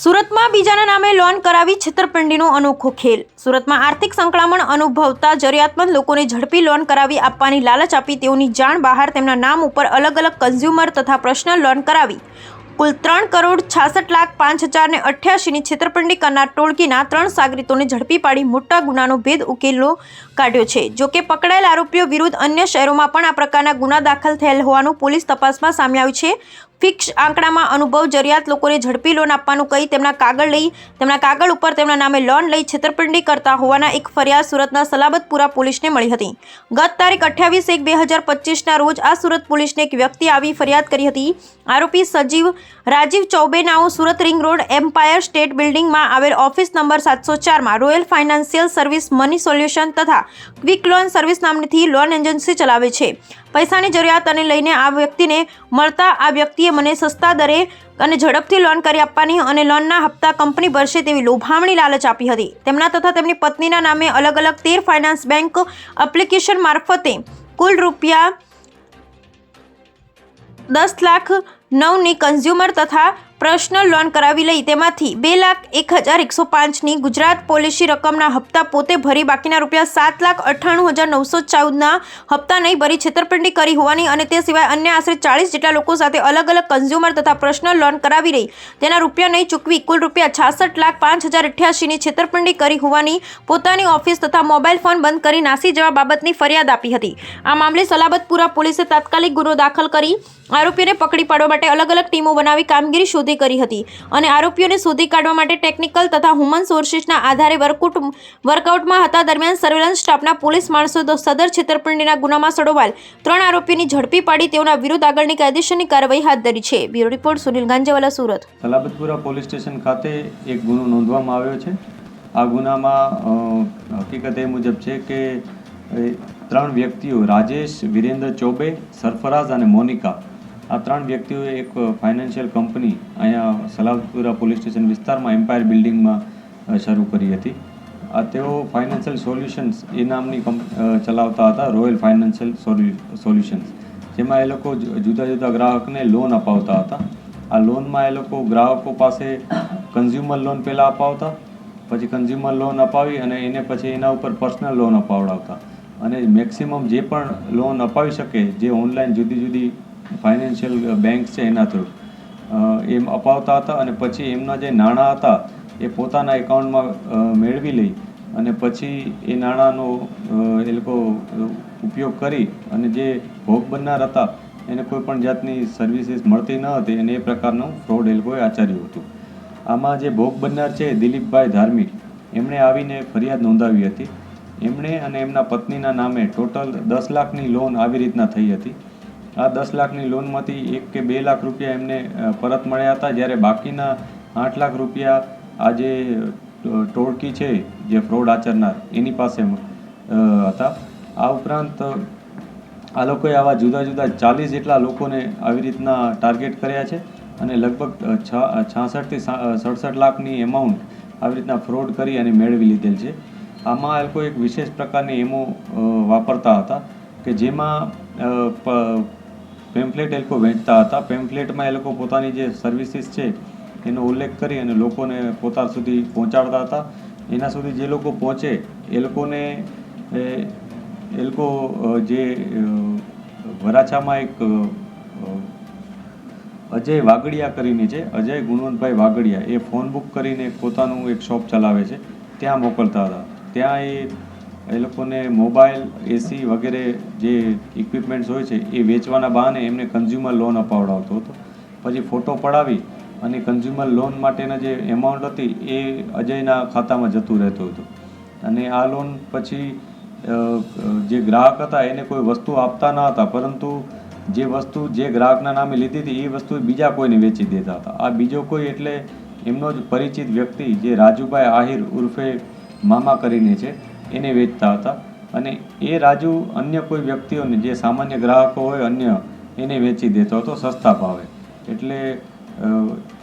સુરતમાં બીજાના નામે લોન કરાવી છેતરપિંડીનો અનોખો ખેલ. સુરતમાં આર્થિક સંકળામણ અનુભવતા જરૂરિયાતમંદ લોકોને ઝડપી લોન કરાવી આપવાની લાલચ આપી તેઓની જાણ બહાર તેમના નામ ઉપર અલગ અલગ કન્ઝ્યુમર તથા પર્સનલ લોન કરાવી. કુલ ત્રણ કરોડ છાસઠ લાખ પાંચ હજાર ને અઠ્યાસીની છેતરપિંડી કરનાર ટોળકીના ત્રણ સાગરીતોને ઝડપી પાડી મોટા ગુનાનો ભેદ ઉકેલો કાઢ્યો છે. જોકે પકડાયેલ આરોપીઓ વિરુદ્ધ અન્ય શહેરોમાં પણ આ પ્રકારના ગુના દાખલ થયેલ હોવાનું પોલીસ તપાસમાં સામે આવ્યું છે. ફિક્સ આંકડામાં અનુભવ જરિયાત લોકોને ઝડપી લોન આપવાનું કહી તેમના કાગળ લઈ, તેમના કાગળ ઉપર તેમના નામે લોન લઈ છેતરપિંડી કરતા હોવાના એક ફરિયાદ સુરતના સલાબતપુરા પોલીસને મળી હતી. ગત તારીખ અઠ્યાવીસ એક બે હજાર પચીસના રોજ આ સુરત પોલીસને એક વ્યક્તિ આવી ફરિયાદ કરી હતી. આરોપી Sajiv Rajiv ચૌબેનાઓ Surat ring road Empire State બિલ્ડિંગમાં આવેલ ઓફિસ નંબર સાતસો ચારમાં Royal Financial Service Money Solution તથા ક્વિક લોન સર્વિસ નામથી લોન એજન્સી ચલાવે છે. પૈસાની જરૂરિયાતને લઈને આ વ્યક્તિને મળતા આ વ્યક્તિએ મને સસ્તા દરે અને ઝડપથી લોન કરી આપવાની અને લોનના હપ્તા કંપની ભરશે તેવી લોભામણી લાલચ આપી હતી. તેમના તથા તેમની પત્નીના નામે અલગ અલગ તેર ફાઇનાન્સ બેંક એપ્લિકેશન મારફતે કુલ રૂપિયા દસ લાખ નવની કન્ઝ્યુમર તથા પર્સનલ લોન કરાવી લઈ તેમાંથી બે લાખ એક હજાર એકસો પાંચની ગુજરાત પોલિસી રકમના હપ્તા પોતે ભરી બાકીના રૂપિયા સાત લાખ અઠ્ઠાણું હજાર નવસો ચૌદના હપ્તા નહીં ભરી છેતરપિંડી કરી હોવાની અને તે સિવાય અન્ય આશરે ચાળીસ જેટલા લોકો સાથે અલગ અલગ કન્ઝ્યુમર તથા પર્સનલ લોન કરાવી રહી. તેના રૂપિયા નહીં ચૂકવી કુલ રૂપિયા છાસઠ લાખ પાંચ હજાર અઠ્યાસીની છેતરપિંડી કરી હોવાની પોતાની ઓફિસ તથા મોબાઈલ ફોન બંધ કરી નાસી જવા બાબતની ફરિયાદ આપી હતી. આ મામલે સલાબતપુરા પોલીસે તાત્કાલિક ગુનો દાખલ કરી આરોપીઓને પકડી પાડવા માટે અલગ અલગ ટીમો બનાવી કામગીરી શોધી કરી હતી અને આરોપીઓને શોધી કાઢવા માટે ટેકનિકલ તથા હ્યુમન સોર્સિસના આધારે વર્કઆઉટ વર્કઆઉટમાં હતા. દરમિયાન સર્વેલન્સ સ્ટાફના પોલીસ માણસો સદર છેતરપિંડીના ગુનામાં સડોવાલ. ત્રણ આરોપીઓની ઝડપી પાડી તેઓના વિરુદ્ધ આગળની કાયદેસરની કાર્યવાહી હાથ ધરી છે. Bureau report, Sunil Ganjewala, Surat. Salabatpura police station ખાતે એક ગુનો નોંધવામાં આવ્યો છે. આ ગુનામાં હકીકત એ મુજબ છે કે ત્રણ વ્યક્તિઓ, રાજેશ, વિરેન્દ્ર ચોબે, સરફરાઝ અને મોનિકા આ ત્રણ વ્યક્તિઓએ એક ફાઇનાન્શિયલ કંપની અહીંયા સલાબતપુરા પોલીસ સ્ટેશન વિસ્તારમાં એમ્પાયર બિલ્ડિંગમાં શરૂ કરી હતી. આ તેઓ ફાઇનાન્શિયલ સોલ્યુશન્સ એ નામની કંપ ચલાવતા હતા રોયલ ફાઇનાન્શિયલ સોલ્યુશન્સ જેમાં એ લોકો જુદા જુદા ગ્રાહકને લોન અપાવતા હતા. આ લોનમાં એ લોકો ગ્રાહકો પાસે કન્ઝ્યુમર લોન પહેલાં અપાવતા, પછી કન્ઝ્યુમર લોન અપાવી અને એને પછી એના ઉપર પર્સનલ લોન અપાવડાવતા. અને મેક્સિમમ જે પણ લોન અપાવી શકે, જે ઓનલાઈન જુદી જુદી ફાઇનાન્શિયલ બેંક છે એના થ્રુ એમ અપાવતા હતા અને પછી એમના જે નાણાં હતા, એ પોતાના એકાઉન્ટમાં મેળવી લઈ અને પછી એ નાણાંનો એ લોકો ઉપયોગ કરી અને જે ભોગ બનનાર હતા, એને કોઈ પણ જાતની સર્વિસીસ મળતી ન હતી અને એ પ્રકારનું ફ્રોડ એ લોકોએ આચર્યું હતું. આમાં જે ભોગ બનનાર છે દિલીપભાઈ ધાર્મિક, એમણે આવીને ફરિયાદ નોંધાવી હતી. એમણે અને એમના પત્નીના નામે ટોટલ દસ લાખની લોન આવી રીતના થઈ હતી. આ દસ લાખની લોનમાંથી એક કે બે લાખ રૂપિયા એમને પરત મળ્યા હતા. જ્યારે બાકીના આઠ લાખ રૂપિયા આ જે ટોળકી છે, જે ફ્રોડ આચરનાર, એની પાસે હતા. આ ઉપરાંત આ લોકોએ આવા જુદા જુદા ચાલીસ જેટલા લોકોને આવી રીતના ટાર્ગેટ કર્યા છે અને લગભગ છાસઠથી સડસઠ લાખની એમાઉન્ટ આવી રીતના ફ્રોડ કરી અને મેળવી લીધેલ છે. આમાં એ લોકો એક વિશેષ પ્રકારની એમો વાપરતા હતા કે જેમાં પેમ્ફલેટ એ લોકો વેચતા હતા. પેમ્ફલેટમાં એ લોકો પોતાની જે સર્વિસીસ છે, એનો ઉલ્લેખ કરી અને લોકોને પોતા સુધી પહોંચાડતા હતા. એના સુધી જે લોકો પહોંચે, એ લોકોને, એ લોકો જે વરાછામાં એક અજય વાગડિયા કરીને છે, અજય ગુણવંતભાઈ વાગડિયા, એ ફોન બુક કરીને પોતાનું એક શોપ ચલાવે છે. ત્યાં મોકલતા હતા. ત્યાં એ એ લોકોને મોબાઈલ, એસી વગેરે જે ઇક્વિપમેન્ટ્સ હોય છે, એ વેચવાના બહાને એમને કન્ઝ્યુમર લોન અપાવડાવતો હતો. પછી ફોટો પડાવી અને કન્ઝ્યુમર લોન માટેના જે એમાઉન્ટ હતી એ અજયના ખાતામાં જતું રહેતું હતું. અને આ લોન પછી જે ગ્રાહક હતા એને કોઈ વસ્તુ આપતા ન હતા, પરંતુ જે વસ્તુ જે ગ્રાહકના નામે લીધી હતી, એ વસ્તુ બીજા કોઈને વેચી દેતા હતા. આ બીજો કોઈ એટલે એમનો જ પરિચિત વ્યક્તિ જે રાજુભાઈ આહિર ઉર્ફે મામા કરીને છે એને વેચતા હતા. અને એ રાજુ અન્ય કોઈ વ્યક્તિઓને, જે સામાન્ય ગ્રાહકો હોય, અન્ય એને વેચી દેતો હતો, સસ્તા ભાવે. એટલે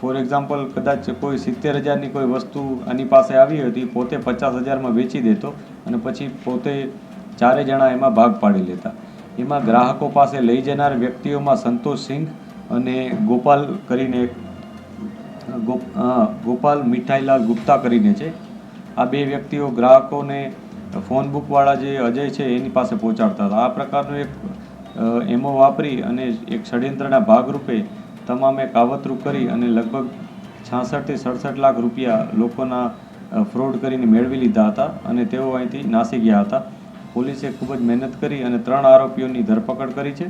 ફોર એક્ઝામ્પલ કદાચ કોઈ સિત્તેર હજારની કોઈ વસ્તુ આની પાસે આવી હતી પોતે પચાસ હજારમાં વેચી દેતો અને પછી પોતે ચારે જણા એમાં ભાગ પાડી લેતા. એમાં ગ્રાહકો પાસે લઈ જનાર વ્યક્તિઓમાં સંતોષ સિંઘ અને ગોપાલ કરીને ગોપાલ મીઠાઈલાલ ગુપ્તા કરીને છે. આ બે વ્યક્તિઓ ગ્રાહકોને ફોન બુકવાળા જે અજય છે એની પાસે પહોંચાડતા હતા. આ પ્રકારનું એક એમો વાપરી અને એક ષડયંત્રના ભાગરૂપે તમામે કાવતરું કરી અને લગભગ છાસઠથી સડસઠ લાખ રૂપિયા લોકોના ફ્રોડ કરીને મેળવી લીધા હતા અને તેઓ અહીંથી નાસી ગયા હતા. પોલીસે ખૂબ જ મહેનત કરી અને ત્રણ આરોપીઓની ધરપકડ કરી છે.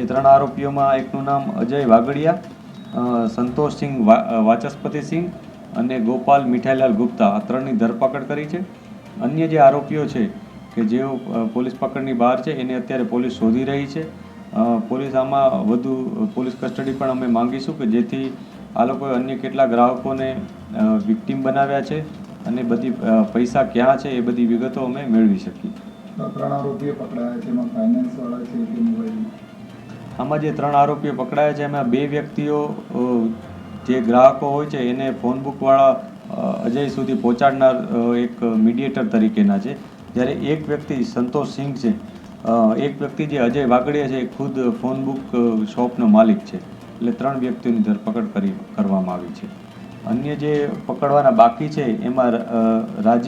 એ ત્રણ આરોપીઓમાં એકનું નામ અજય વાગડિયા સંતોષ સંતોષસિંહ વા- અ, વાચસ્પતિસિંહ અને ગોપાલ મીઠાઈલાલ ગુપ્તા આ ત્રણની ધરપકડ કરી છે. અન્ય જે આરોપીઓ છે કે જેઓ પોલીસ પકડની બહાર છે એને અત્યારે પોલીસ શોધી રહી છે. પોલીસ આમાં વધુ પોલીસ કસ્ટડી પણ અમે માંગીશું કે જેથી આ લોકોએ અન્ય કેટલા ગ્રાહકોને વિક્ટીમ બનાવ્યા છે અને બધી પૈસા ક્યાં છે એ બધી વિગતો અમે મેળવી શકીએ. ત્રણ આરોપીઓ પકડાયા છે એમાં ફાઇનાન્સ વાળા છે કે મોબાઈલ આમાં જે ત્રણ આરોપીઓ પકડાયા છે એમાં બે વ્યક્તિઓ જે ગ્રાહકો હોય છે એને ફોન બુકવાળા અ, અજય સુધી પહોંચાડનાર એક મીડિયેટર તરીકેના છે. જ્યારે એક વ્યક્તિ સંતોષ સિંઘ છે એક વ્યક્તિ જે અજય વાગડિયા છે, એ ખુદ ફોન બુક શોપનો માલિક છે. એટલે ત્રણ વ્યક્તિઓની ધરપકડ કરી, કરવામાં આવી છે. અન્ય જે પકડવાના બાકી છે, એમાં રાજી